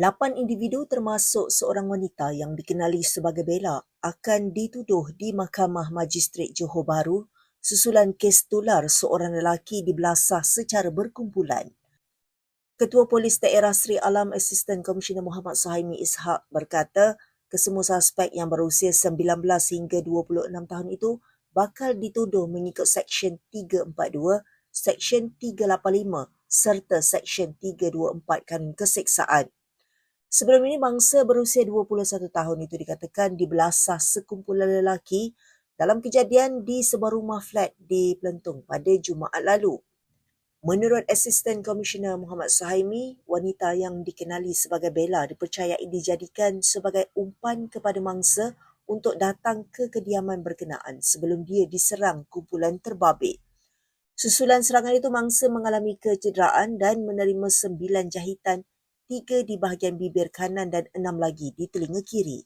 Lapan individu termasuk seorang wanita yang dikenali sebagai Bella akan dituduh di Mahkamah Magistrat Johor Bahru susulan kes tular seorang lelaki di Belasah secara berkumpulan. Ketua Polis Daerah Sri Alam Asisten Komisioner Muhammad Suhaimi Ishak berkata kesemua suspek yang berusia 19 hingga 26 tahun itu bakal dituduh mengikut Seksyen 342, Seksyen 385 serta Seksyen 324 Kanun Keseksaan. Sebelum ini, mangsa berusia 21 tahun itu dikatakan dibelasah sekumpulan lelaki dalam kejadian di sebuah rumah flat di Pelentung pada Jumaat lalu. Menurut Asisten Komisioner Muhammad Suhaimi, wanita yang dikenali sebagai Bella dipercayai dijadikan sebagai umpan kepada mangsa untuk datang ke kediaman berkenaan sebelum dia diserang kumpulan terbabit. Susulan serangan itu, mangsa mengalami kecederaan dan menerima sembilan jahitan tiga di bahagian bibir kanan dan enam lagi di telinga kiri.